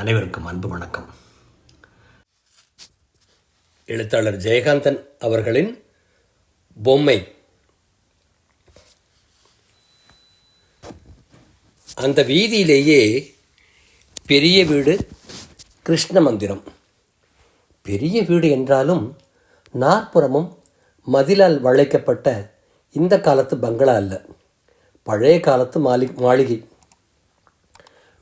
அனைவருக்கும் அன்பு வணக்கம். எழுத்தாளர் ஜெயகாந்தன் அவர்களின் பொம்மை. அந்த வீதியிலேயே பெரிய வீடு கிருஷ்ண மந்திரம். பெரிய வீடு என்றாலும் நாற்புறமும் மதிலால் வளைக்கப்பட்ட இந்த காலத்து பங்களா அல்ல. பழைய காலத்து மாளி மாளிகை.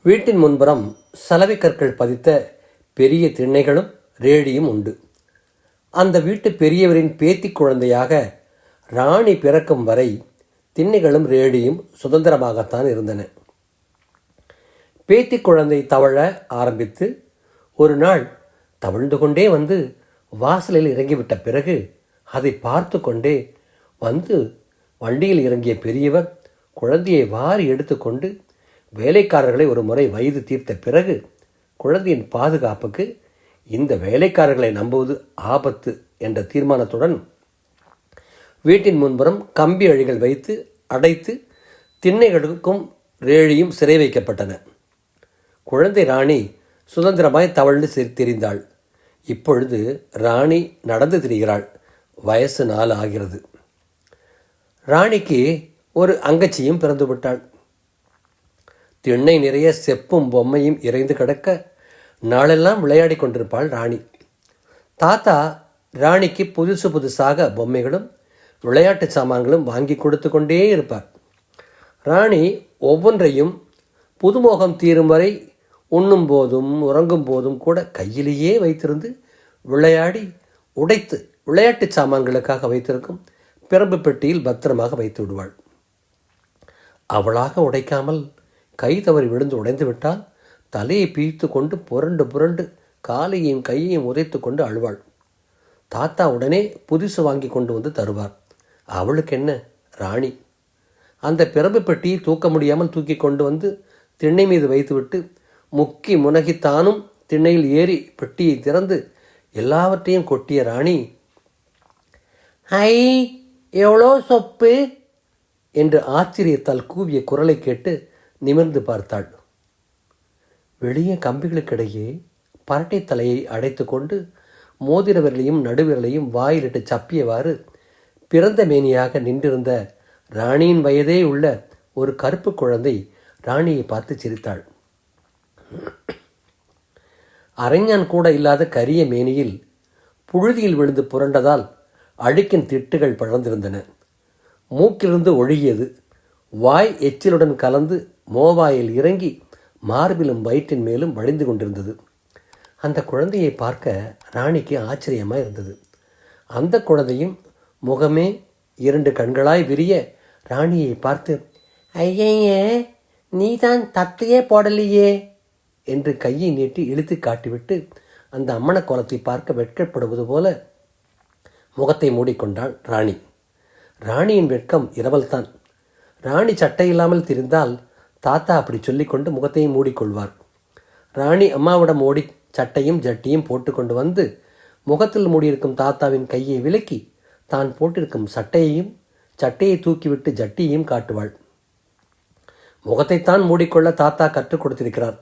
வீட்டின் முன்புறம் சலவை கற்கள் பதித்த பெரிய திண்ணைகளும் ரேடியும் உண்டு. அந்த வீட்டு பெரியவரின் பேத்தி குழந்தையாக ராணி பிறக்கும் வரை திண்ணைகளும் ரேடியும் சுதந்திரமாகத்தான் இருந்தன. பேத்தி குழந்தை தவழ ஆரம்பித்து ஒரு நாள் தவழ்ந்து கொண்டே வந்து வாசலில் இறங்கிவிட்ட பிறகு அதை பார்த்து கொண்டே வந்து வண்டியில் இறங்கிய பெரியவர் குழந்தையை வாரி எடுத்துக்கொண்டு வேலைக்காரர்களை ஒரு முறை வயது தீர்த்த பிறகு குழந்தையின் பாதுகாப்புக்கு இந்த வேலைக்காரர்களை நம்புவது ஆபத்து என்ற தீர்மானத்துடன் வீட்டின் முன்புறம் கம்பி அழிகள் வைத்து அடைத்து திண்ணைகளுக்கும் ரேழியும் சிறை வைக்கப்பட்டன. குழந்தை ராணி சுதந்திரமாய் தவழ்ந்து சிரி திரிந்தாள். இப்பொழுது ராணி நடந்து திரிகிறாள். வயசு நாள் ஆகிறது. ராணிக்கு ஒரு அங்கச்சியும் பிறந்து விட்டாள் திண்ணை நிறைய செப்பும் பொம்மையும் இறைந்து கிடக்க நாளெல்லாம் விளையாடி கொண்டிருப்பாள் ராணி. தாத்தா ராணிக்கு புதுசு புதுசாக பொம்மைகளும் விளையாட்டு சாமான்களும் வாங்கி கொடுத்து கொண்டே இருப்பார். ராணி ஒவ்வொன்றையும் புதுமோகம் தீரும் வரை உண்ணும் போதும் உறங்கும் போதும் கூட கையிலேயே வைத்திருந்து விளையாடி உடைத்து விளையாட்டு சாமான்களுக்காக வைத்திருக்கும் பிரம்பு பெட்டியில் பத்திரமாக வைத்து விடுவாள். அவளாக உடைக்காமல் கை தவறி விழுந்து உடைந்து விட்டால் தலையை பீய்த்து கொண்டு புரண்டு புரண்டு காலையும் கையையும் உதைத்து கொண்டு அழுவாள். தாத்தா உடனே புதுசு வாங்கி கொண்டு வந்து தருவார். அவளுக்கு என்ன? ராணி. அந்த பிறப்பு பெட்டியை தூக்க முடியாமல் தூக்கி கொண்டு வந்து திண்ணை மீது வைத்துவிட்டு முக்கி முனகித்தானும் திண்ணையில் ஏறி பெட்டியை திறந்து எல்லாவற்றையும் கொட்டிய ராணி ஐ எவ்வளோ சொப்பு? என்று ஆச்சரியத்தால் கூவிய குரலை கேட்டு நிமிர்ந்து பார்த்தாள். வெளியே கம்பிகளுக்கிடையே பரட்டை தலையை அடைத்து கொண்டு மோதிர விரலையும் நடுவிரலையும் வாயிலிட்டு சப்பியவாறு பிறந்த மேனியாக நின்றிருந்த ராணியின் வயதே உள்ள ஒரு கருப்பு குழந்தை ராணியை பார்த்து சிரித்தாள். அரைஞன் கூட இல்லாத கரிய மேனியில் புழுதியில் விழுந்து புரண்டதால் அழுக்கின் திட்டுகள் பழந்திருந்தன மூக்கிலிருந்து ஒழுகியது. வாய் எச்சிலுடன் கலந்து மோவாயில் இறங்கி மார்பிலும் வயிற்றின் மேலும் வழிந்து கொண்டிருந்தது. அந்த குழந்தையை பார்க்க ராணிக்கு ஆச்சரியமாக இருந்தது. அந்த குழந்தையும் முகமே இரண்டு கண்களாய் விரிய ராணியை பார்த்து ஐயையே நீதான் தத்தையே போடலையே என்று கையை நீட்டி இழுத்து காட்டிவிட்டு அந்த அம்மன கோலத்தை பார்க்க வெட்கப்படுவது போல முகத்தை மூடிக்கொண்டாள் ராணி. ராணியின் வெட்கம் இரவல்தான். ராணி சட்டை இல்லாமல் திரிந்தால் தாத்தா அப்படி சொல்லிக்கொண்டு முகத்தையும் மூடிக்கொள்வார். ராணி அம்மாவிடம் ஓடி சட்டையும் ஜட்டியும் போட்டுக்கொண்டு வந்து முகத்தில் மூடியிருக்கும் தாத்தாவின் கையை விலக்கி தான் போட்டிருக்கும் சட்டையையும் சட்டையை தூக்கிவிட்டு ஜட்டியையும் காட்டுவாள். முகத்தைத்தான் மூடிக்கொள்ள தாத்தா கற்றுக் கொடுத்திருக்கிறார்.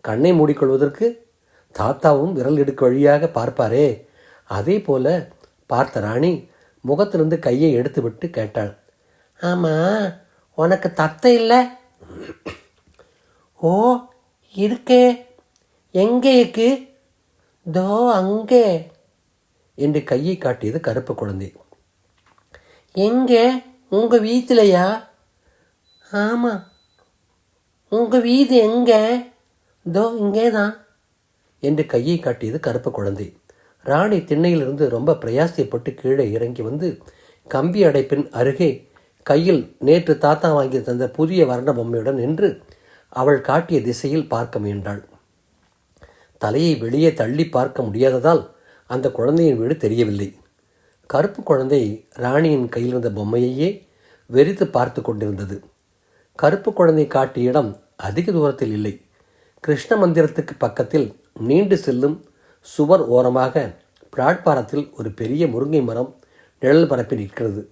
கண்ணை மூடிக்கொள்வதற்கு தாத்தாவும் விரல் இடுக்கு வழியாக பார்ப்பாரே. அதே போல பார்த்த ராணி முகத்திலிருந்து கையை எடுத்துவிட்டு கேட்டாள். ஆமாம் உனக்கு தத்தை இல்லை? ஓ இருக்கே. எங்கே இருக்கு தோ அங்கே. என்று கையை காட்டியது கருப்பு குழந்தை. எங்கே? உங்கள் வீட்டிலையா? ஆமாம் உங்கள் வீடு எங்கே? தோ இங்கே தான் என்று கையை காட்டியது கருப்பு குழந்தை. ராணி திண்ணையிலிருந்து ரொம்ப பிரயாசைப்பட்டு கீழே இறங்கி வந்து கம்பி அடைப்பின் அருகே கையில் நேற்று தாத்தா வாங்கி தந்த புதிய வர்ண பொம்மையுடன் நின்று அவள் காட்டிய திசையில் பார்க்க முயன்றாள். தலையை வெளியே தள்ளி பார்க்க முடியாததால் அந்த குழந்தையின் வீடு தெரியவில்லை. கருப்பு குழந்தை ராணியின் கையில் இருந்த பொம்மையையே வெறித்து பார்த்து கொண்டிருந்தது. கருப்பு குழந்தை காட்டிய இடம் அதிக தூரத்தில் இல்லை. கிருஷ்ண மந்திரத்துக்கு பக்கத்தில் நீண்டு செல்லும் சுவர் ஓரமாக பிளாட்பாரத்தில் ஒரு பெரிய முருங்கை மரம் நிழல் பரப்பி நிற்கிறது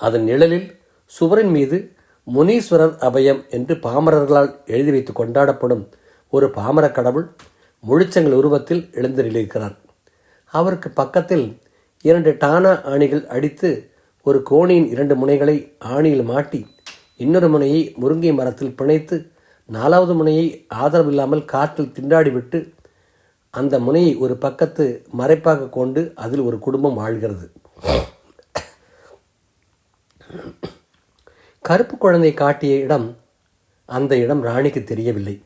அதன் நிழலில் சுவரின் மீது முனீஸ்வரர் அபயம் என்று பாமரர்களால் எழுதி வைத்து கொண்டாடப்படும் ஒரு பாமரக் கடவுள் முழிச்சங்கள் உருவத்தில் எழுந்தருளியிருக்கிறார் அவருக்கு பக்கத்தில் இரண்டு டானா ஆணிகள் அடித்து ஒரு கோணியின் இரண்டு முனைகளை ஆணியில் மாட்டி இன்னொரு முனையை முருங்கை மரத்தில் பிணைத்து நாலாவது முனையை ஆதரவில்லாமல் காற்றில் திண்டாடிவிட்டு அந்த முனையை ஒரு பக்கத்து மறைப்பாக கொண்டு அதில் ஒரு குடும்பம் வாழ்கிறது. கருப்பு குழந்தை காட்டிய இடம் அந்த இடம் ராணிக்கு தெரியவில்லை.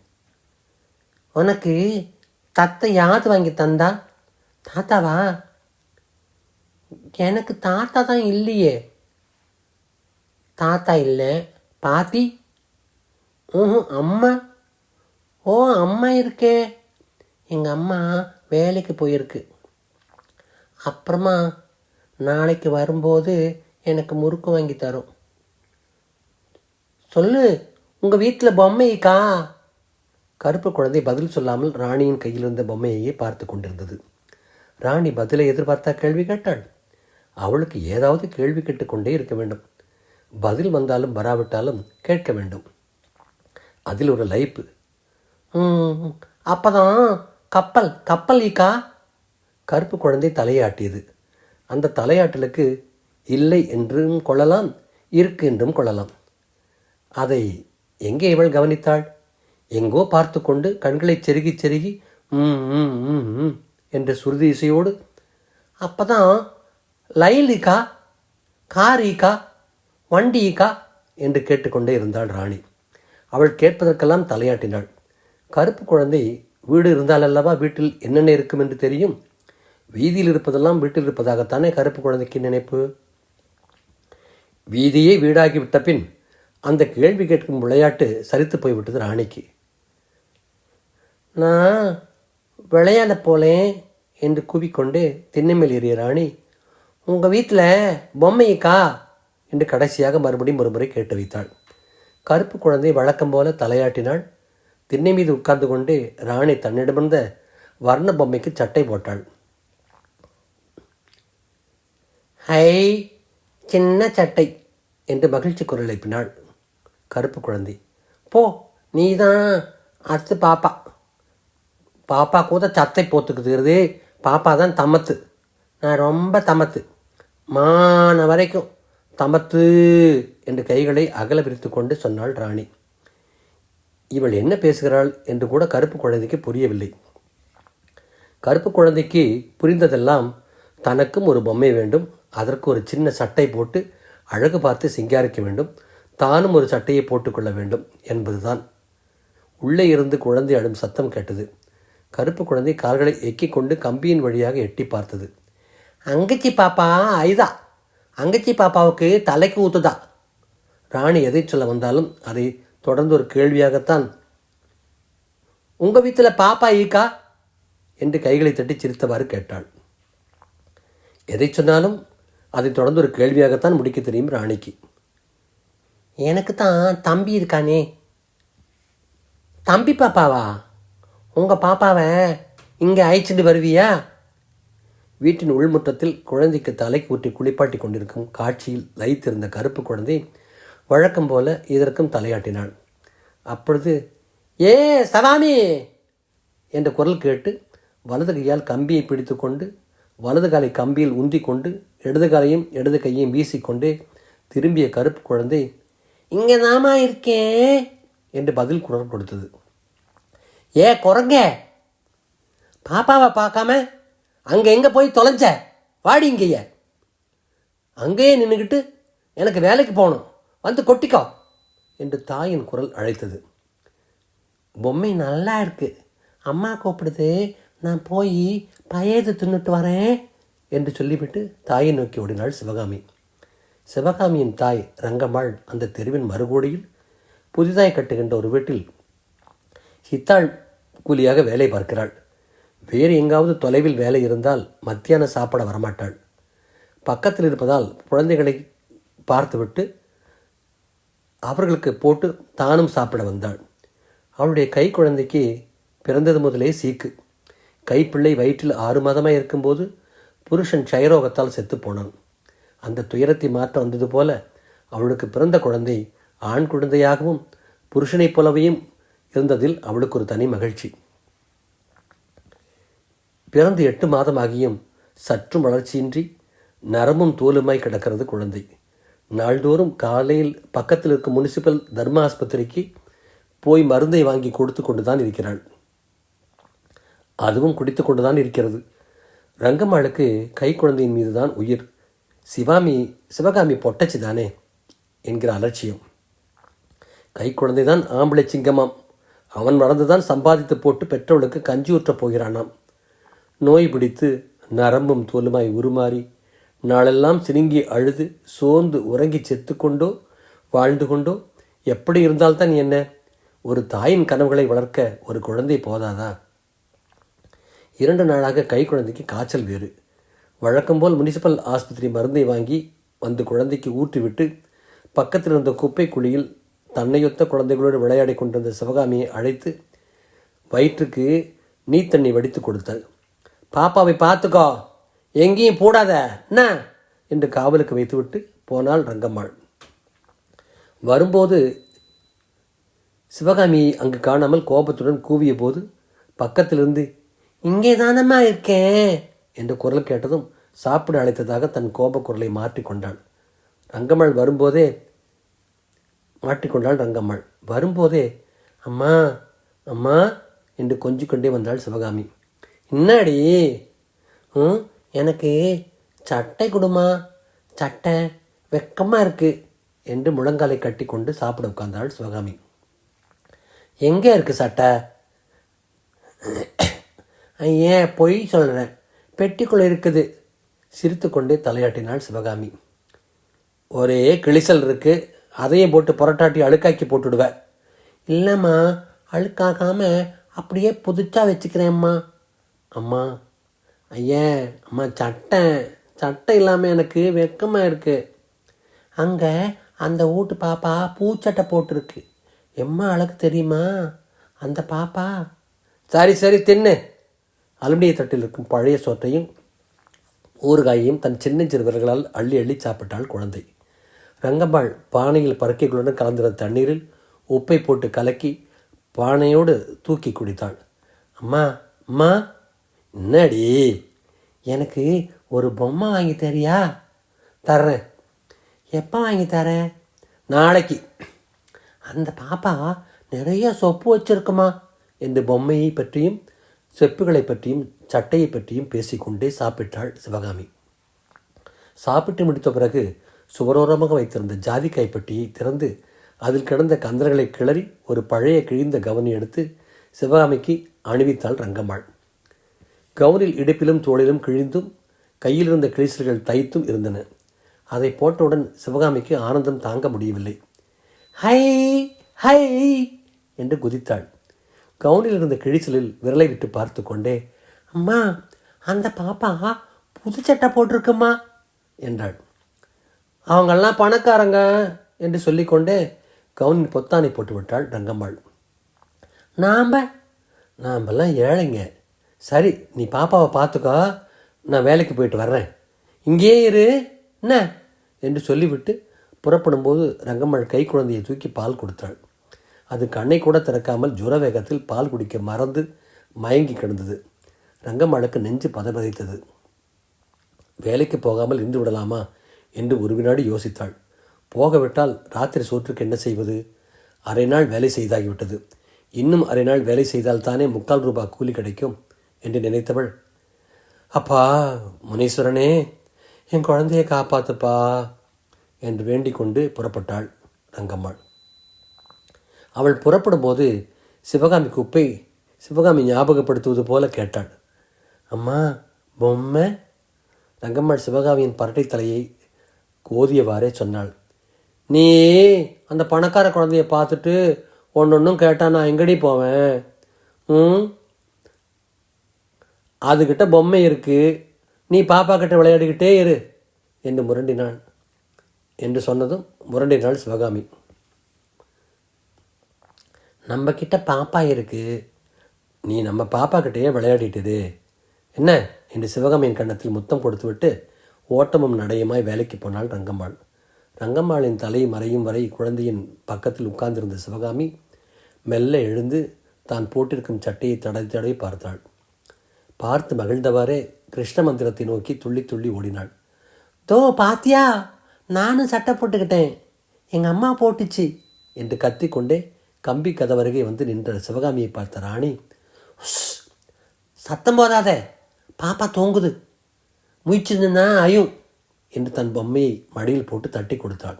உனக்கு தத்தை யாது வாங்கி தந்தா? தாத்தாவா? எனக்கு தாத்தா தான் இல்லையே. தாத்தா இல்லை பாத்தி ஓஹோ அம்மா? ஓ அம்மா இருக்கே. எங்கள் அம்மா வேலைக்கு போயிருக்கு. அப்புறமா நாளைக்கு வரும்போது எனக்கு முறுக்கு வாங்கி தரும். சொல்லு உங்கள் வீட்டில் பொம்மைக்கா? கருப்பு குழந்தை பதில் சொல்லாமல் ராணியின் கையில் இருந்த பொம்மையையே பார்த்து கொண்டிருந்தது. ராணி பதிலை எதிர்பார்த்தா கேள்வி கேட்டாள். அவளுக்கு ஏதாவது கேள்வி கேட்டுக்கொண்டே இருக்க வேண்டும். பதில் வந்தாலும் வராவிட்டாலும் கேட்க வேண்டும். அதில் ஒரு லைப்பு. ம் அப்பதான் கப்பல் கப்பல் ஈக்கா? கருப்பு குழந்தை தலையாட்டியது. அந்த தலையாட்டலுக்கு இல்லை என்றும் கொள்ளலாம் இருக்கு என்றும் கொள்ளலாம். அதை எங்கே இவள் கவனித்தாள்? எங்கோ பார்த்து கொண்டு கண்களைச் செருகி செருகி ம் என்ற சுருதி இசையோடு அப்பதான் லைலிக்கா காரீக்கா வண்டியிக்கா என்று கேட்டுக்கொண்டே இருந்தாள் ராணி. அவள் கேட்பதற்கெல்லாம் தலையாட்டினாள். கருப்பு குழந்தை வீடு இருந்தால் அல்லவா வீட்டில் என்னென்ன இருக்கும் என்று தெரியும்? வீதியில் இருப்பதெல்லாம் வீட்டில் இருப்பதாகத்தானே கருப்பு குழந்தைக்கு நினைப்பு? வீதியே வீடாகிவிட்ட பின் அந்த கேள்வி கேட்கும் விளையாட்டு சரித்து போய்விட்டது ராணிக்கு. நான் விளையாட போலேன் என்று கூவிக்கொண்டு திண்ணைமேல் ஏறிய ராணி உங்கள் வீட்டில் பொம்மையக்கா என்று கடைசியாக மறுபடியும் ஒருமுறை கேட்டு வைத்தாள். கருப்பு குழந்தை வழக்கம் போல தலையாட்டினாள். திண்ணை மீது உட்கார்ந்து கொண்டு ராணி தன்னிடமிருந்த வர்ண பொம்மைக்கு சட்டை போட்டாள். ஹை சின்ன சட்டை என்று மகிழ்ச்சி குரல் எழுப்பினாள். கருப்பு குழந்தை. போ நீ தான் அடுத்து பாப்பா. பாப்பா கூட சத்தை போத்துக்குதுகிறது பாப்பா தான் தமத்து. நான் ரொம்ப தமத்து. மான வரைக்கும் தமத்து என்று கைகளை அகல விரித்து கொண்டு சொன்னாள் ராணி. இவள் என்ன பேசுகிறாள் என்று கூட கருப்பு குழந்தைக்கு புரியவில்லை. கருப்பு குழந்தைக்கு புரிந்ததெல்லாம் தனக்கும் ஒரு பொம்மை வேண்டும். அதற்கு ஒரு சின்ன சட்டை போட்டு அழகு பார்த்து சிங்காரிக்க வேண்டும். தானும் ஒரு சட்டையை போட்டுக்கொள்ள வேண்டும் என்பதுதான். உள்ளே இருந்து குழந்தை அடும் சத்தம் கேட்டது. கருப்பு குழந்தை கால்களை எக்கிக் கொண்டு கம்பியின் வழியாக எட்டி பார்த்தது. அங்கச்சி பாப்பா ஐதா. அங்கச்சி பாப்பாவுக்கு தலைக்கு ஊத்துதா. ராணி எதை சொல்ல வந்தாலும் அதை தொடர்ந்து ஒரு கேள்வியாகத்தான் உங்கள் வீட்டில் பாப்பா ஈக்கா என்று கைகளை தட்டி சிரித்தவாறு கேட்டாள். எதை சொன்னாலும் அதை தொடர்ந்து ஒரு கேள்வியாகத்தான் முடிக்க தெரியும் ராணிக்கு. எனக்கு தான் தம்பி இருக்கானே. தம்பி பாப்பாவா? உங்கள் பாப்பாவை இங்கே அழைச்சிட்டு வருவியா? வீட்டின் உள்முற்றத்தில் குழந்தைக்கு தலைக்கு ஊற்றி குளிப்பாட்டி கொண்டிருக்கும் காட்சியில் லயித்திருந்த கருப்பு குழந்தை வழக்கம் போல இதற்கும் தலையாட்டினாள். அப்பொழுது ஏ சவாமி! என்ற குரல் கேட்டு வலது கையால் கம்பியை பிடித்து கொண்டு வலது காலை கம்பியில் உந்தி கொண்டு இடது காலையும் இடது கையையும் வீசிக்கொண்டே திரும்பிய கருப்பு குழந்தை இங்கே நாமா இருக்கேன். என்று பதில் குரல் கொடுத்தது. ஏ குரங்க. பாப்பாவை பார்க்காம அங்கே எங்கே போய் தொலைஞ்ச? வாடி இங்கேயே. அங்கேயே நின்றுக்கிட்டு எனக்கு வேலைக்கு போகணும். வந்து கொட்டிக்கோ. என்று தாயின் குரல் அழைத்தது. பொம்மை நல்லா இருக்கு. அம்மா கூப்பிடுது. நான் போய் பயது தின்னுட்டு வரேன். என்று சொல்லிவிட்டு தாயை நோக்கி ஓடினாள் சிவகாமி. சிவகாமியின் தாய் ரங்கம்மாள் அந்த தெருவின் மறுகோடியில் புதிதாய் கட்டுகின்ற ஒரு வீட்டில் சித்தாள் கூலியாக வேலை பார்க்கிறாள். வேறு எங்காவது தொலைவில் வேலை இருந்தால் மத்தியான சாப்பிட வரமாட்டாள். பக்கத்தில் இருப்பதால் குழந்தைகளை பார்த்துவிட்டு அவர்களுக்கு போட்டு தானும் சாப்பிட வந்தாள். அவளுடைய கை குழந்தைக்கு பிறந்தது முதலே சீக்கு. கைப்பிள்ளை வயிற்றில் ஆறு மாதமாக இருக்கும்போது புருஷன் க்ஷயரோகத்தால் செத்து போனான். அந்த துயரத்தை மாற்ற வந்தது போல அவளுக்கு பிறந்த குழந்தை ஆண் குழந்தையாகவும் புருஷனைப் போலவையும் இருந்ததில் அவளுக்கு ஒரு தனி மகிழ்ச்சி. பிறந்து எட்டு மாதமாகியும் சற்றும் வளர்ச்சியின்றி நரமும் தோலுமாய் கிடக்கிறது குழந்தை. நாள்தோறும் காலையில் பக்கத்தில் இருக்கும் முனிசிபல் தர்ம ஆஸ்பத்திரிக்கு போய் மருந்தை வாங்கி கொடுத்து கொண்டு தான் இருக்கிறாள். அதுவும் குடித்து கொண்டு தான் இருக்கிறது. ரங்கம்மாளுக்கு கை குழந்தையின் மீது தான் உயிர். சிவாமி சிவகாமி பொட்டச்சி தானே என்கிற அலட்சியம். கை குழந்தை தான் ஆம்பளை சிங்கமாம். அவன் மறந்துதான் சம்பாதித்து போட்டு பெற்றவளுக்கு கஞ்சி ஊற்றப் போகிறானாம். நோய் பிடித்து நரம்பும் தோலுமாய் உருமாறி நாளெல்லாம் சினுங்கி அழுது சோர்ந்து உறங்கி செத்துக்கொண்டோ வாழ்ந்து கொண்டோ எப்படி இருந்தால்தான் என்ன? ஒரு தாயின் கனவுகளை வளர்க்க ஒரு குழந்தை போதாதா? இரண்டு நாளாக கை குழந்தைக்கு காய்ச்சல் வேறு. வழக்கம்போல் முனிசிபல் ஆஸ்பத்திரி மருந்தை வாங்கி வந்து குழந்தைக்கு ஊற்றிவிட்டு பக்கத்தில் இருந்த குப்பை குழியில் தன்னையொத்த குழந்தைகளோடு விளையாடி கொண்டிருந்த சிவகாமியை அழைத்து வயிற்றுக்கு நீத்தண்ணி வடித்து கொடுத்தாள். பாப்பாவை பார்த்துக்கோ எங்கேயும் போடாத என்ன? என்று காவலுக்கு வைத்துவிட்டு போனாள் ரங்கம்மாள். வரும்போது சிவகாமியை அங்கு காணாமல் கோபத்துடன் கூவிய போது பக்கத்திலிருந்து இங்கே தானம்மா இருக்கேன் என்று குரல் கேட்டதும் சாப்பிட அழைத்ததாக தன் கோபக் குரலை மாற்றிக்கொண்டான் ரங்கம்மாள் வரும்போதே மாற்றிக்கொண்டாள் ரங்கம்மாள். வரும்போதே அம்மா அம்மா என்று கொஞ்சிக்கொண்டே வந்தாள் சிவகாமி. என்னடி? ம் எனக்கு சட்டை கொடுமா? சட்டை வெக்கமாக இருக்குது என்று முழங்காலை கட்டி கொண்டு சாப்பிட உட்கார்ந்தாள் சிவகாமி. எங்கே இருக்குது சட்டை? ஏன் பொய் சொல்கிறேன் பெட்டிக்குள்ளே இருக்குது. சிரித்துக்கொண்டே தலையாட்டினாள் சிவகாமி. ஒரே கிழிசல் இருக்கு. அதையும் போட்டு புரட்டாட்டி அழுக்காக்கி போட்டுடுவேன் இல்லைம்மா அழுக்காகாமல் அப்படியே புதுச்சாக வச்சுக்கிறேம்மா. அம்மா ஐயா அம்மா சட்டை சட்டை இல்லாமல் எனக்கு வெக்கமாக இருக்கு. அங்கே அந்த வீட்டு பாப்பா பூச்சட்டை போட்டிருக்கு. எம்மா அழகு தெரியுமா? அந்த பாப்பா. சரி சரி தின்னு. அலுமினிய தட்டில் இருக்கும் பழைய சோற்றையும் ஊறுகாயையும் தன் சின்னஞ்சிறு விரல்களால் அள்ளி அள்ளி சாப்பிட்டாள் குழந்தை. ரங்கம்பாள் பானையில் பறக்கைகளுடன் கலந்திருந்த தண்ணீரில் உப்பை போட்டு கலக்கி பானையோடு தூக்கி குடித்தாள். அம்மா அம்மா என்னடி? எனக்கு ஒரு பொம்மை வாங்கி தரியா? தர்றேன். எப்போ வாங்கி தரேன் நாளைக்கு. அந்த பாப்பா நிறைய சொப்பு வச்சிருக்குமா? என்று பொம்மையை பற்றியும் செப்புகளை பற்றியும் சட்டையை பற்றியும் பேசிக்கொண்டே சாப்பிட்டாள் சிவகாமி. சாப்பிட்டு முடித்த பிறகு சுவரோரமாக வைத்திருந்த ஜாதிக்காய் பட்டியை திறந்து அதில் கிடந்த கந்தர்களை கிளறி ஒரு பழைய கிழிந்த கவனி எடுத்து சிவகாமிக்கு அணிவித்தாள் ரங்கம்மாள். கவுனில் இடுப்பிலும் தோளிலும் கிழிந்தும் கையில் இருந்த கிழிசல்கள் தைத்தும் இருந்தன. அதை போட்டவுடன் சிவகாமிக்கு ஆனந்தம் தாங்க முடியவில்லை. ஹை ஹை! என்று குதித்தாள். கவுனில் இருந்த கிழிச்சலில் விரலை விட்டு பார்த்து கொண்டே அம்மா அந்த பாப்பா புது சட்டை போட்டிருக்குமா? என்றாள். அவங்கெல்லாம் பணக்காரங்க என்று சொல்லிக்கொண்டே கவுனின் பொத்தானை போட்டு விட்டாள் ரங்கம்மாள் நாம் நாமெல்லாம் ஏழைங்க. சரி நீ பாப்பாவை பார்த்துக்கோ நான் வேலைக்கு போயிட்டு வர்றேன். இங்கேயே இரு. என்ன? என்று சொல்லிவிட்டு புறப்படும்போது ரங்கம்மாள் கை குழந்தையை தூக்கி பால் கொடுத்தாள். அது கண்ணை கூட திறக்காமல் ஜுர வேகத்தில் பால் குடிக்க மறந்து மயங்கி கிடந்தது. ரங்கம்மாளுக்கு நெஞ்சு பதபதைத்தது. வேலைக்கு போகாமல் இருந்து விடலாமா என்று ஒரு வினாடி யோசித்தாள். போகவிட்டால் ராத்திரி சோற்றுக்கு என்ன செய்வது? அரை நாள் வேலை செய்தாகிவிட்டது. இன்னும் அரை நாள் வேலை செய்தால் தானே முக்கால் ரூபாய் கூலி கிடைக்கும் என்று நினைத்தவள் அப்பா முனீஸ்வரனே என் குழந்தையை காப்பாத்துப்பா என்று வேண்டிக் கொண்டு புறப்பட்டாள் ரங்கம்மாள். அவள் புறப்படும்போது சிவகாமி குப்பை சிவகாமி ஞாபகப்படுத்துவது போல கேட்டாள். அம்மா பொம்மை? ரங்கம்மாள் சிவகாமியின் பரட்டை தலையை கோதியவாறே சொன்னாள். நீ அந்த பணக்கார குழந்தைய பார்த்துட்டு ஒன்று ஒன்றும் கேட்டா நான் எங்கடி போவேன்? ம் அதுகிட்ட பொம்மை இருக்கு. நீ பாப்பா கிட்ட விளையாடிக்கிட்டே இரு. என்று முரண்டினான் என்று சொன்னதும் முரண்டினாள் சிவகாமி. நம்ம பாப்பா இருக்கு. நீ நம்ம பாப்பா கிட்டேயே என்ன? என்று சிவகாமியின் கன்னத்தில் முத்தம் கொடுத்துவிட்டு ஓட்டமும் நடையுமாய் வேலைக்கு போனாள் ரங்கம்மாள். ரங்கம்மாளின் தலை மறையும் வரை குழந்தையின் பக்கத்தில் உட்கார்ந்திருந்த சிவகாமி மெல்ல எழுந்து தான் போட்டிருக்கும் சட்டையை தடவி தடவி பார்த்தாள். பார்த்து மகிழ்ந்தவாறே கிருஷ்ண மந்திரத்தை நோக்கி துள்ளி துள்ளி ஓடினாள். தோ பாத்தியா? நானும் சட்டை போட்டுக்கிட்டேன். எங்கள் அம்மா போட்டுச்சு என்று கத்திக்கொண்டே கம்பி கதவருகே வந்து நின்ற சிவகாமியை பார்த்த ராணி சத்தம் போதாத பாப்பா தூங்குது முயற்சிதுன்னா அயும் என்று தன் பொம்மையை மடியில் போட்டு தட்டி கொடுத்தாள்.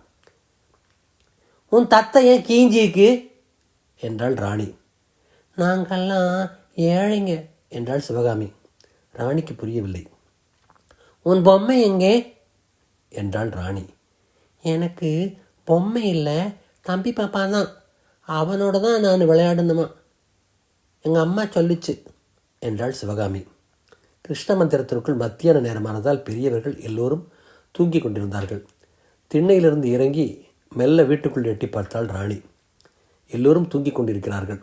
உன் தத்தை ஏன் கீஞ்சிருக்கு என்றாள் ராணி. நாங்கள்லாம் ஏழைங்க என்றாள் சிவகாமி. ராணிக்கு புரியவில்லை. உன் பொம்மை எங்கே? என்றாள் ராணி. எனக்கு பொம்மை இல்லை தம்பி பாப்பா தான் அவனோட தான் நான் விளையாடணுமா? எங்கள் அம்மா சொல்லிச்சு என்றாள் சிவகாமி. கிருஷ்ண மந்திரத்திற்குள் மத்தியான நேரமானதால் பெரியவர்கள் எல்லோரும் தூங்கிக் கொண்டிருந்தார்கள். திண்ணையிலிருந்து இறங்கி மெல்ல வீட்டுக்குள் எட்டி பார்த்தாள் ராணி. எல்லோரும் தூங்கிக் கொண்டிருக்கிறார்கள்.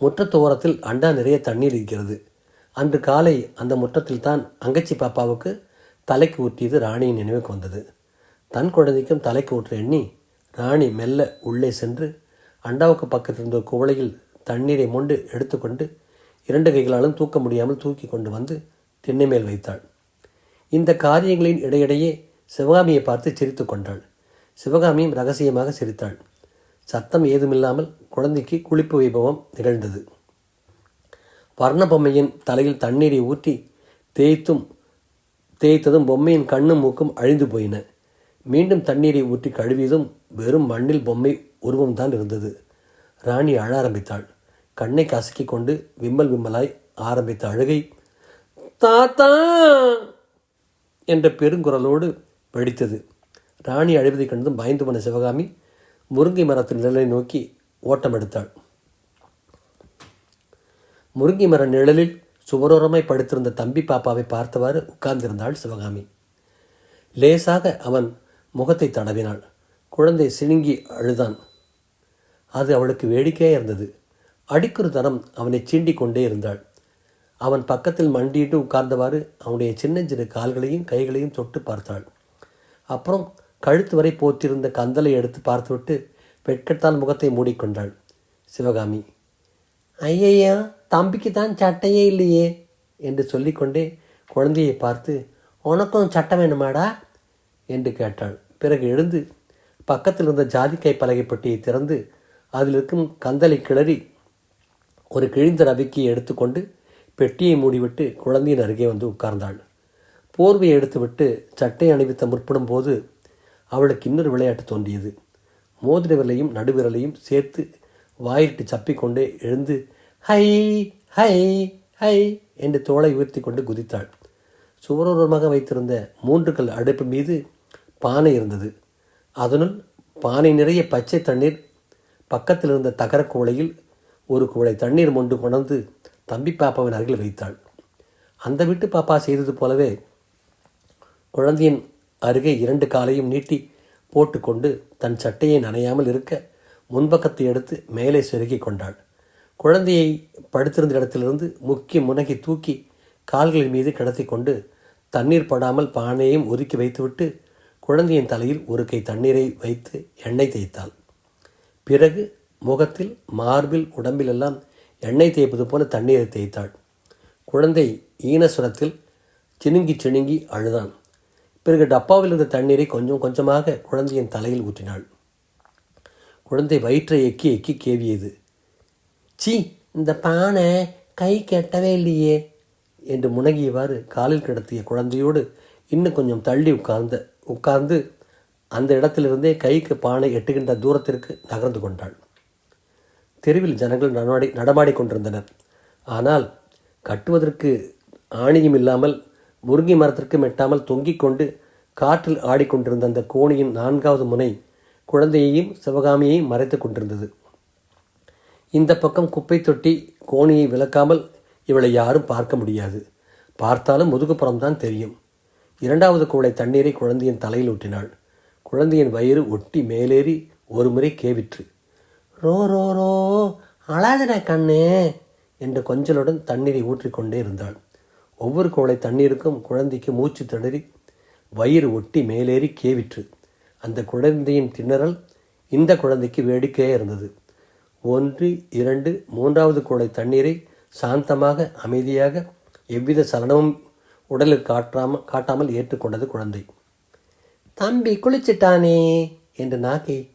முற்றத்து ஓரத்தில் அண்டா நிறைய தண்ணீர் இருக்கிறது. அன்று காலை அந்த முற்றத்தில் தான் அங்கச்சி பாப்பாவுக்கு தலைக்கு ஊற்றியது ராணியின் நினைவுக்கு வந்தது. தன் குழந்தைக்கும் தலைக்கு ஊற்ற எண்ணி ராணி மெல்ல உள்ளே சென்று அண்டாவுக்கு பக்கத்தில் இருந்த குவளையில் தண்ணீரை மொண்டு எடுத்துக்கொண்டு இரண்டு கைகளாலும் தூக்க முடியாமல் தூக்கி கொண்டு வந்து திண்ணை மேல் வைத்தாள். இந்த காரியங்களின் இடையிடையே சிவகாமியை பார்த்து சிரித்து கொண்டாள். சிவகாமியும் ரகசியமாக சிரித்தாள். சத்தம் ஏதுமில்லாமல் குழந்தைக்கு குளிப்பு வைபவம் நிகழ்ந்தது. வர்ண பொம்மையின் தலையில் தண்ணீரை ஊற்றி தேய்த்தும் தேய்த்ததும் பொம்மையின் கண்ணும் மூக்கும் அழிந்து போயின. மீண்டும் தண்ணீரை ஊற்றி கழுவியதும் வெறும் மண்ணில் பொம்மை உருவம்தான் இருந்தது. ராணி அழ ஆரம்பித்தாள். கண்ணை கசக்கிக் கொண்டு விம்மல் விம்மலாய் ஆரம்பித்த அழுகை தாத்தா! என்ற பெருங்குரலோடு வெடித்தது. ராணி அழுவதைக் கண்டதும் பயந்து போன சிவகாமி முருங்கை மரத்தின் நிழலை நோக்கி ஓட்டம் எடுத்தாள். முருங்கை மர நிழலில் சுவரோரமாய் படுத்திருந்த தம்பி பாப்பாவை பார்த்தவாறு உட்கார்ந்திருந்தாள் சிவகாமி. லேசாக அவன் முகத்தை தடவினாள். குழந்தை சிணுங்கி அழுதான். அது அவளுக்கு வேடிக்கையாக இருந்தது. அடிக்கிற தரம் அவனை சீண்டிக் கொண்டே இருந்தாள். அவன் பக்கத்தில் மண்டியிட்டு உட்கார்ந்தவாறு அவனுடைய சின்னஞ்சிறு கால்களையும் கைகளையும் தொட்டு பார்த்தாள். அப்புறம் கழுத்து வரை போத்திருந்த கந்தலை எடுத்து பார்த்துவிட்டு வெட்கத்தால் முகத்தை மூடிக்கொண்டாள். சிவகாமி ஐயையா தம்பிக்கு தான் சட்டையே இல்லையே என்று சொல்லிக்கொண்டே குழந்தையை பார்த்து உனக்கும் சட்டை வேணுமாடா? என்று கேட்டாள். பிறகு எழுந்து பக்கத்தில் இருந்த ஜாதிக்காய் பலகை பெட்டியை திறந்து அதில் இருக்கும் கந்தலை கிளறி ஒரு கிழிந்த ரவிக்கியை எடுத்துக்கொண்டு பெட்டியை மூடிவிட்டு குழந்தையின் அருகே வந்து உட்கார்ந்தாள். போர்வையை எடுத்துவிட்டு சட்டை அணிவித்த முற்படும் போது அவளுக்கு இன்னொரு விளையாட்டு தோன்றியது. மோதிர விரலையும் நடுவிரலையும் சேர்த்து வாயிட்டு சப்பிக்கொண்டே எழுந்து ஹை ஹை ஹை என்று தோளை உயர்த்தி கொண்டு குதித்தாள். சுவரோரமாக வைத்திருந்த மூன்று கல் அடுப்பு மீது பானை இருந்தது. அதனுள் பானை நிறைய பச்சை தண்ணீர் பக்கத்தில் இருந்த தகர குவளையில் ஒரு குவளை தண்ணீர் மொண்டு கொணர்ந்து தம்பி பாப்பாவின் அருகில் வைத்தாள். அந்த வீட்டு பாப்பா செய்தது போலவே குழந்தையின் அருகே இரண்டு காலையும் நீட்டி போட்டுக்கொண்டு தன் சட்டையை நனையாமல் இருக்க முன்பக்கத்தை எடுத்து மேலே செருகி கொண்டாள். குழந்தையை படுத்திருந்த இடத்திலிருந்து முக்கிய முனகி தூக்கி கால்களின் மீது கிடத்தி கொண்டு தண்ணீர் படாமல் பானையையும் ஒதுக்கி வைத்துவிட்டு குழந்தையின் தலையில் ஒரு கை தண்ணீரை வைத்து எண்ணெய் தேய்த்தாள். பிறகு முகத்தில் மார்பில் உடம்பிலெல்லாம் எண்ணெய் தேய்ப்பது போல தண்ணீரை தேய்த்தாள். குழந்தை ஈனசுரத்தில் சினுங்கி சினுங்கி அழுதான். பிறகு டப்பாவில் இருந்த தண்ணீரை கொஞ்சம் கொஞ்சமாக குழந்தையின் தலையில் ஊற்றினாள். குழந்தை வயிற்றை எக்கி எக்கி கேவியது. சீ இந்த பானை கை கெட்டவே இல்லையே என்று முனகியவாறு காலில் கிடத்திய குழந்தையோடு இன்னும் கொஞ்சம் தள்ளி உட்கார்ந்த உட்கார்ந்து அந்த இடத்திலிருந்தே கைக்கு பானை எட்டுகின்ற தூரத்திற்கு நகர்ந்து கொண்டாள். தெருவில் ஜனங்கள் நடமாடி நடமாடி கொண்டிருந்தனர். ஆனால் கட்டுவதற்கு ஆணியும் இல்லாமல் முருங்கை மரத்திற்கு மெட்டாமல் தொங்கிக் கொண்டு காற்றில் ஆடிக்கொண்டிருந்த அந்த கோணியின் நான்காவது முனை குழந்தையையும் சிவகாமியையும் மறைத்து கொண்டிருந்தது. இந்த பக்கம் குப்பை தொட்டி கோணியை விளக்காமல் இவளை யாரும் பார்க்க முடியாது. பார்த்தாலும் முதுகுப்புறம்தான் தெரியும். இரண்டாவது குவளை தண்ணீரை குழந்தையின் தலையில் ஊற்றினாள். குழந்தையின் வயிறு ஒட்டி மேலேறி ஒரு முறை கேவிற்று. ரோ ரோ ரோ அழாதன கண்ணு என்று கொஞ்சலுடன் தண்ணீரை ஊற்றிக்கொண்டே இருந்தாள். ஒவ்வொரு குவளை தண்ணீருக்கும் குழந்தைக்கு மூச்சு திணறி வயிறு ஒட்டி மேலேறி கேவிற்று. அந்த குழந்தையின் திணறல் இந்த குழந்தைக்கு வேடிக்கையாக இருந்தது. ஒன்று இரண்டு மூன்றாவது குவளை தண்ணீரை சாந்தமாக அமைதியாக எவ்வித சலனமும் உடலில் காட்டாமல் காட்டாமல் ஏற்றுக்கொண்டது குழந்தை. தம்பி குளிச்சிட்டானே? என்று நாக்கை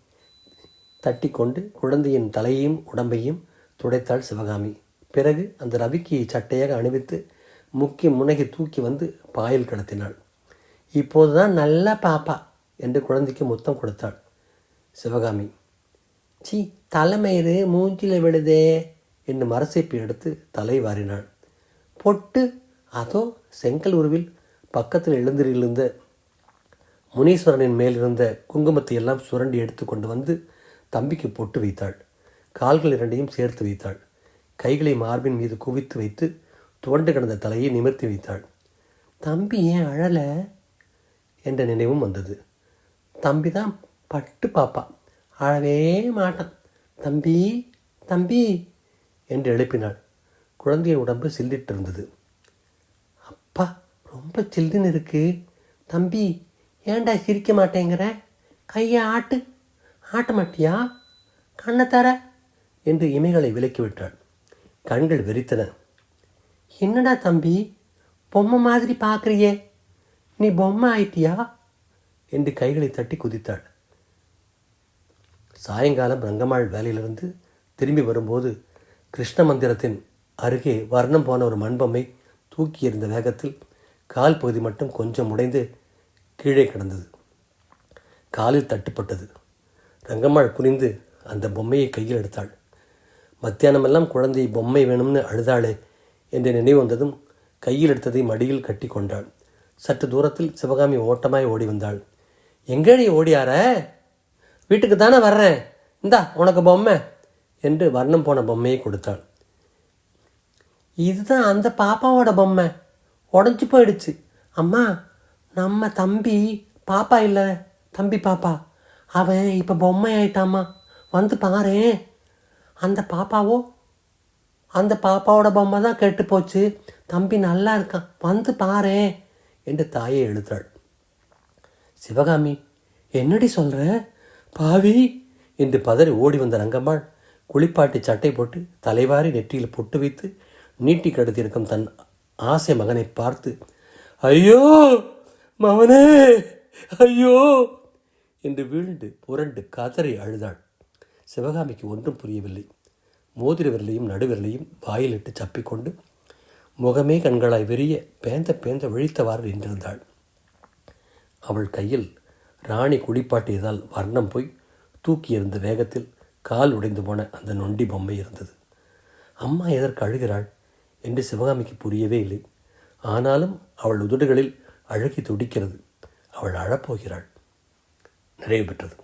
தட்டிக்கொண்டு குழந்தையின் தலையையும் உடம்பையும் துடைத்தாள் சிவகாமி. பிறகு அந்த ரவிக்கியை சட்டையாக அணிவித்து முக்கிய முனகி தூக்கி வந்து பாயில் கிடத்தினாள். இப்போதுதான் நல்ல பாப்பா என்று குழந்தைக்கு முத்தம் கொடுத்தாள் சிவகாமி. சி தலைமயிறு மூஞ்சில விழுதே என்று மரசேப்பி எடுத்து தலை வாரினாள். பொட்டு அதோ செங்கல் உருவில் பக்கத்தில் எழுந்திருந்த முனீஸ்வரனின் மேல் இருந்த குங்குமத்தை எல்லாம் சுரண்டி எடுத்து கொண்டு வந்து தம்பிக்கு பொட்டு வைத்தாள். கால்கள் இரண்டையும் சேர்த்து வைத்தாள். கைகளை மார்பின் மீது குவித்து வைத்து துவண்டு கிடந்த தலையை நிமிர்த்தி வைத்தாள். தம்பி ஏன் அழலை? என்ற நினைவும் வந்தது. தம்பி தான் பட்டு பாப்பா. அழவே மாட்டான். தம்பி தம்பி என்று எழுப்பினாள். குழந்தையின் உடம்பு சில்லிட்டிருந்தது. இருந்தது ரொம்ப சில்லுன்னு இருக்கு. தம்பி ஏன்டா சிரிக்க மாட்டேங்கிற? கையை ஆட்டு. ஆட்ட மாட்டியா? கண்ணை தர. என்று இமைகளை விலக்கி விட்டாள். கண்கள் வெறித்தன. என்னடா தம்பி பொம்மை மாதிரி பார்க்குறியே? நீ பொம்மை ஆயிட்டியா? என்று கைகளை தட்டி குதித்தாள். சாயங்காலம் ரங்கம்மாள் வேலையிலிருந்து திரும்பி வரும்போது கிருஷ்ண மந்திரத்தின் அருகே வர்ணம் போன ஒரு மண்பொம்மை தூக்கி எறிந்த வேகத்தில் கால் பகுதி மட்டும் கொஞ்சம் உடைந்து கீழே கிடந்தது. காலில் தட்டுப்பட்டது. ரங்கம்மாள் குனிந்து அந்த பொம்மையை கையில் எடுத்தாள். மத்தியானமெல்லாம் குழந்தை பொம்மை வேணும்னு அழுதாளே என்ற நினைவு வந்ததும் கையில் எடுத்ததை மடியில் கட்டி கொண்டாள். சற்று தூரத்தில் சிவகாமி ஓட்டமாய் ஓடி வந்தாள். எங்கேடி ஓடியார? வீட்டுக்கு தானே வர்றேன் இந்தா உனக்கு பொம்மை என்று வர்ணம் போன பொம்மையை கொடுத்தாள். இதுதான் அந்த பாப்பாவோட பொம்மை. உடஞ்சி போயிடுச்சு. அம்மா நம்ம தம்பி பாப்பா இல்லை. தம்பி பாப்பா. அவன் இப்போ பொம்மை ஆயிட்டாம்மா வந்து பாரேன் அந்த பாப்பாவோ அந்த பாப்பாவோட பொம்மை தான் கெட்டு போச்சு. தம்பி நல்லா இருக்கான். வந்து பாரேன் என்று தாயை எழுத்தாள் சிவகாமி என்னடி சொல்கிற பாவி என்று பதறி ஓடி வந்த ரங்கம்மாள் குளிப்பாட்டி சட்டை போட்டு தலைவாரி நெற்றியில் பொட்டு வைத்து நீட்டி கடத்தியிருக்கும் தன் ஆசை மகனை பார்த்து ஐயோ மகனே ஐயோ என்று வீழ்ந்து புரண்டு கதறி அழுதாள். சிவகாமிக்கு ஒன்றும் புரியவில்லை. மோதிர விரலையும் நடுவிரலையும் வாயிலிட்டு சப்பிக்கொண்டு முகமே கண்களாய் வெறிய பேந்த பேந்த விழித்தவாறு நின்றிருந்தாள். அவள் கையில் ராணி குடிப்பாட்டியதால் வர்ணம் போய் தூக்கி எறிந்த வேகத்தில் கால் உடைந்து போன அந்த நொண்டி பொம்மை இருந்தது. அம்மா எதற்கு அழுகிறாள்? என்று சிவகாமிக்கு புரியவே இல்லை. ஆனாலும் அவள் உதடுகளில் அழுகி துடிக்கிறது. அவள் அழப்போகிறாள். நிறைவு பெற்றது.